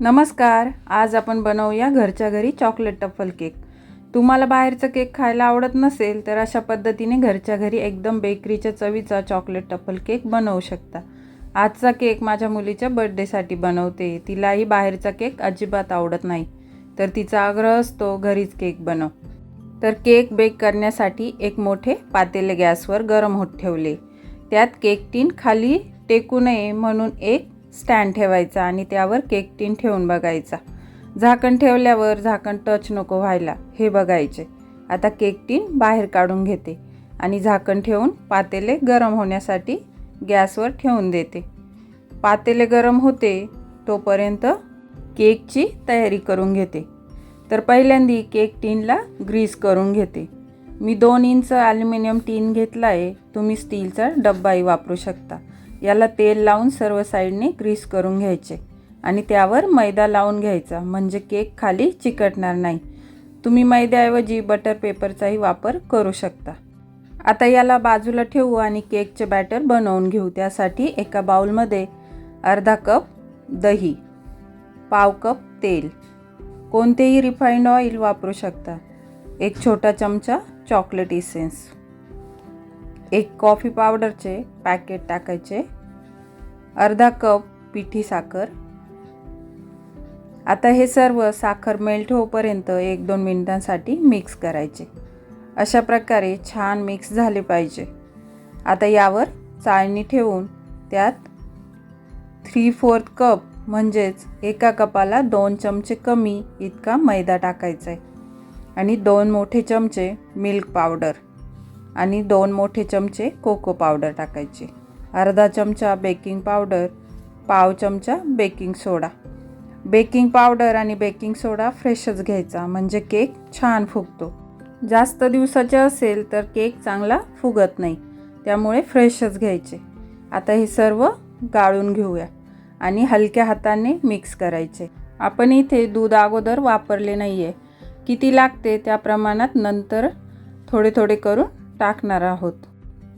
नमस्कार आज आपण बनवूया घरच्या घरी चॉकलेट टफल केक तुम्हाला बाहेरचं केक खायला आवडत नसेल तर अशा पद्धतीने घरच्या घरी एकदम बेकरीच्या चवीचा चॉकलेट टफल केक बनवू शकता. आजचा केक माझ्या मुलीच्या बड्डेसाठी बनवते. तिलाही बाहेरचा केक अजिबात आवडत नाही. तर तिचा आग्रह असतो घरीच केक बनव. तर केक बेक करण्यासाठी एक मोठे पातेले गॅसवर गरम होत ठेवले. त्यात केक टीन खाली टेकू नये म्हणून एक स्टँड ठेवायचा आणि त्यावर केक टीन ठेवून बघायचा. झाकण ठेवल्यावर झाकण टच नको व्हायला हे बघायचे. आता केक टीन बाहेर काढून घेते आणि झाकण ठेवून पातेले गरम होण्यासाठी गॅसवर ठेवून देते. पातेले गरम होते तोपर्यंत केकची तयारी करून घेते. तर पहिल्यांदी केक टीनला ग्रीस करून घेते. मी दोन इंच ॲल्युमिनियम टीन घेतला आहे तुम्ही स्टीलचा डब्बाही वापरू शकता. याला तेल लावून सर्व साईडने ग्रीस करून घ्यायचे. आणि त्यावर मैदा लावून घ्यायचा म्हणजे केक खाली चिकटणार नाही. तुम्ही मैद्याऐवजी बटर पेपरचाही वापर करू शकता. आता याला बाजूला ठेवू आणि केकचे बॅटर बनवून घेऊ. त्यासाठी एका बाउलमध्ये अर्धा कप दही पाव कप तेल. कोणतेही रिफाईंड ऑइल वापरू शकता. एक छोटा चमचा चॉकलेट इसेन्स एक कॉफी पावडरचे पॅकेट टाकायचे. अर्धा कप पिठी साखर. आता हे सर्व साखर मेल्ट होईपर्यंत एक दोन मिनिटांसाठी मिक्स करायचे. अशा प्रकारे छान मिक्स झाले पाहिजे. आता यावर चाळणी ठेवून त्यात थ्री फोर्थ कप म्हणजेच एका कपाला दोन चमचे कमी इतका मैदा टाकायचा आहे आणि दोन मोठे चमचे मिल्क पावडर आणि दोन मोठे चमचे कोको पावडर टाकायचे. अर्धा चमचा बेकिंग पावडर पाव चमचा बेकिंग सोडा. बेकिंग पावडर आणि बेकिंग सोडा फ्रेशच घ्यायचा म्हणजे केक छान फुगतो. जास्त दिवसाचे असेल तर केक चांगला फुगत नाही त्यामुळे फ्रेशच घ्यायचे. आता हे सर्व गाळून घेऊया आणि हलक्या हाताने मिक्स करायचे. आपण इथे दूध अगोदर वापरले नाही आहे किती लागते त्या प्रमाणात नंतर थोडे थोडे करून टाकणार आहोत.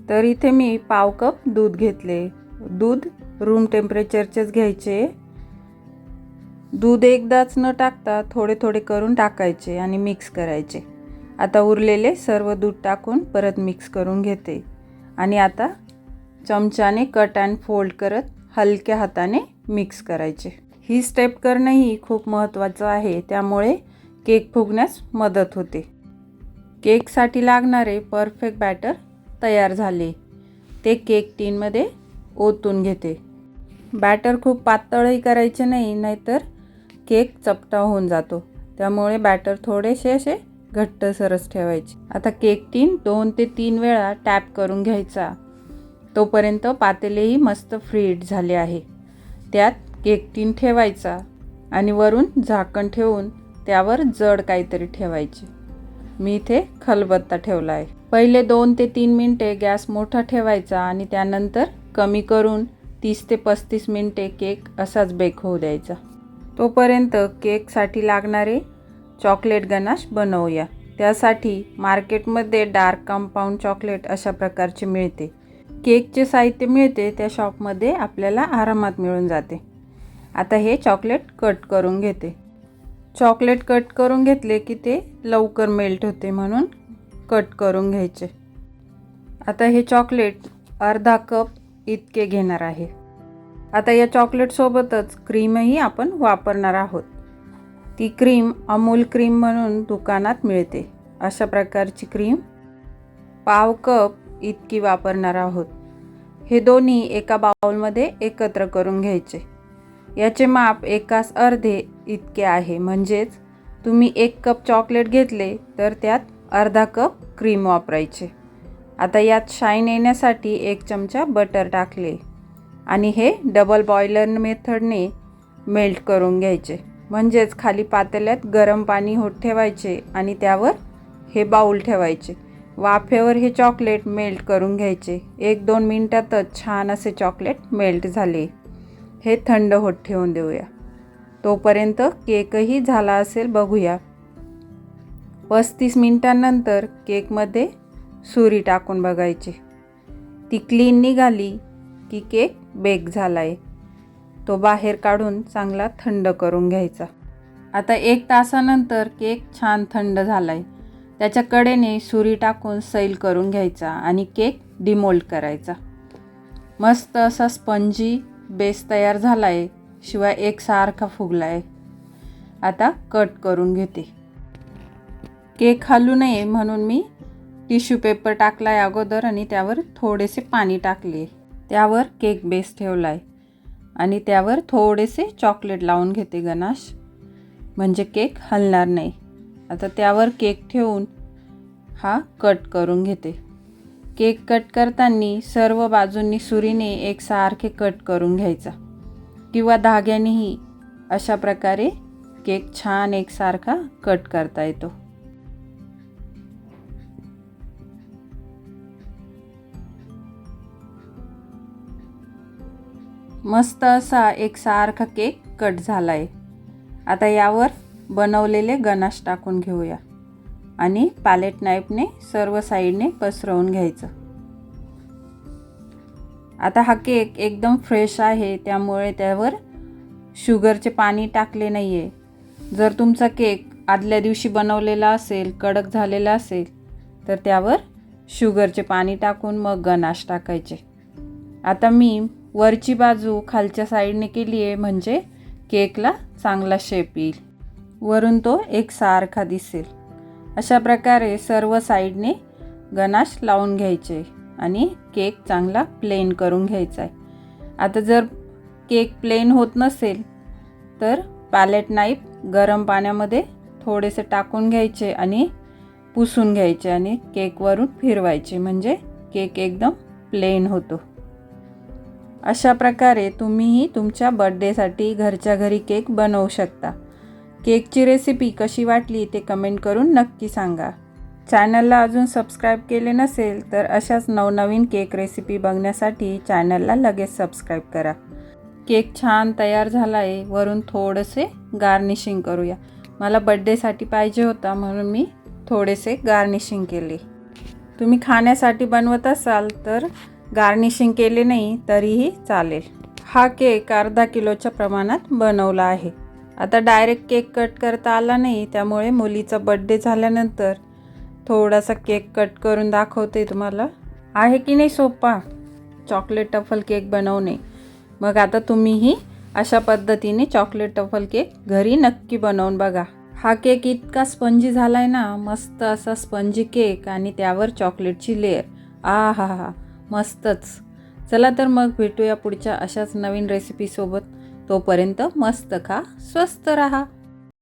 तर इथे मी पाव कप दूध घेतले. दूध रूम टेम्परेचरचेच घ्यायचे. दूध एकदाच न टाकता थोडे थोडे करून टाकायचे आणि मिक्स करायचे. आता उरलेले सर्व दूध टाकून परत मिक्स करून घेते. आणि आता चमच्याने कट अँड फोल्ड करत हलक्या हाताने मिक्स करायचे. ही स्टेप करणंही खूप महत्त्वाचं आहे. त्यामुळे केक फुगण्यास मदत होते. केकसाठी लागणारे परफेक्ट बॅटर तयार झाले. ते केक टीनमध्ये ओतून घेते. बॅटर खूप पातळही करायचे नाही नाहीतर केक चपटा होऊन जातो. त्यामुळे बॅटर थोडेसे असे घट्ट सरस ठेवायचे. आता केक टीन दोन ते तीन वेळा टॅप करून घ्यायचा. तोपर्यंत पातेलेही मस्त फ्रीट झाले आहे. त्यात केक टीन ठेवायचा आणि वरून झाकण ठेवून त्यावर जड काहीतरी ठेवायचे. मी इथे खलबत्ता ठेवला आहे. पहिले दोन ते तीन मिनटे गॅस मोठा ठेवायचा आणि त्यानंतर कमी करून तीस ते पस्तीस मिनटे केक असाच बेक होऊ द्यायचा. तोपर्यंत केकसाठी लागणारे चॉकलेट गनाश बनवूया. त्यासाठी मार्केटमध्ये डार्क कंपाऊंड चॉकलेट अशा प्रकारचे मिळते. केकचे साहित्य मिळते त्या शॉपमध्ये आपल्याला आरामात मिळून जाते. आता हे चॉकलेट कट करून घेते. चॉकलेट कट करून घेतले की ते लवकर मेल्ट होते म्हणून कट करून घ्यायचे. आता हे चॉकलेट अर्धा कप इतके घेणार आहे. आता या चॉकलेटसोबतच क्रीमही आपण वापरणार आहोत. ती क्रीम अमूल क्रीम म्हणून दुकानात मिळते. अशा प्रकारची क्रीम पाव कप इतकी वापरणार आहोत. हे दोन्ही एका बाउलमध्ये एकत्र करून घ्यायचे. याचे माप एकास अर्धे इतके आहे. म्हणजेच तुम्ही एक कप चॉकलेट घेतले तर त्यात अर्धा कप क्रीम वापरायचे. आता यात शाईन येण्यासाठी एक चमचा बटर टाकले आणि हे डबल बॉयलर मेथडने मेल्ट करून घ्यायचे. म्हणजेच खाली पातेल्यात गरम पाणी होत ठेवायचे आणि त्यावर हे बाऊल ठेवायचे. वाफेवर हे चॉकलेट मेल्ट करून घ्यायचे. एक दोन मिनटातच छान असे चॉकलेट मेल्ट झाले. हे थंड होत ठेवून देऊया. तोपर्यंत केकही झाला असेल बघूया. पस्तीस मिनिटांनंतर केकमध्ये सुरी टाकून बघायची. ती क्लीन निघाली की केक बेक झाला आहे तो बाहेर काढून चांगला थंड करून घ्यायचा. आता एक तासानंतर केक छान थंड झाला आहे त्याच्या कडेने सुरी टाकून सैल करून घ्यायचा आणि केक डिमोल्ड करायचा. मस्त असा स्पंजी बेस तयार झाला आहे शिवाय एकसारखा फुगला आहे आता कट करून घेते. केक हलू नये म्हणून मी टिश्यू पेपर टाकला आहे अगोदर आणि त्यावर थोडेसे पाणी टाकले. त्यावर केक बेस ठेवला आहे आणि त्यावर थोडेसे चॉकलेट लावून घेते गणाश. म्हणजे केक हलणार नाही. आता त्यावर केक ठेवून हा कट करून घेते. केक कट करताना सर्व बाजूंनी सुरीने एकसारखे कट करून घ्यायचा. किंवा धाग्यानेही अशा प्रकारे केक छान एकसारखा कट करता येतो. मस्त असा एकसारखा केक कट झाला आहे आता यावर बनवलेले गणाश टाकून घेऊया. आणि पॅलेट नाईफने सर्व साईडने पसरवून घ्यायचं. आता हा केक एकदम फ्रेश आहे त्यामुळे त्यावर शुगरचे पाणी टाकले नाही आहे जर तुमचा केक आदल्या दिवशी बनवलेला असेल कडक झालेला असेल तर त्यावर शुगरचे पाणी टाकून मग गणाश टाकायचे. आता मी वरची बाजू खालच्या साईडने केली आहे म्हणजे केकला चांगला शेप येईल. वरून तो एकसारखा दिसेल. अशा प्रकारे सर्व साईडने गणाश लावून घ्यायचे आणि केक चांगला प्लेन करून घ्यायचा आहे. आता जर केक प्लेन होत नसेल तर पॅलेट नाईफ गरम पाण्यामध्ये थोडेसे टाकून घ्यायचे आणि पुसून घ्यायचे आणि केकवरून फिरवायचे म्हणजे केक एकदम प्लेन होतो. अशा प्रकारे तुम्हीही तुमच्या बड्डेसाठी घरच्या घरी केक बनवू शकता. केकची रेसिपी कशी वाटली ते कमेंट करून नक्की सांगा. चॅनलला अजून सबस्क्राईब केले नसेल तर अशाच नवनवीन केक रेसिपी बघण्यासाठी चॅनलला लगेच सबस्क्राईब करा. केक छान तयार झाला आहे वरून थोडेसे गार्निशिंग करूया. मला बड्डेसाठी पाहिजे होता म्हणून मी थोडेसे गार्निशिंग केले. तुम्ही खाण्यासाठी बनवत असाल तर गार्निशिंग केले नाही तरीही चालेल. हा केक अर्धा किलोच्या प्रमाणात बनवला आहे. आता डायरेक्ट केक कट करता आला नाही त्यामुळे मुलीचा बड्डे झाल्यानंतर थोडासा केक कट करून दाखवते तुम्हाला. आहे की नाही सोपा? चॉकलेट टफल केक बनवणे. मग आता तुम्हीही अशा पद्धतीने चॉकलेट टफल केक घरी नक्की बनवून बघा. हा केक इतका स्पंजी झाला आहे ना मस्त असा स्पंजी केक आणि त्यावर चॉकलेटची लेअर आ हा हा मस्तच. चला तर मग भेटूया पुढच्या अशाच नवीन रेसिपीसोबत तोपर्यंत मस्त खा स्वस्त रहा.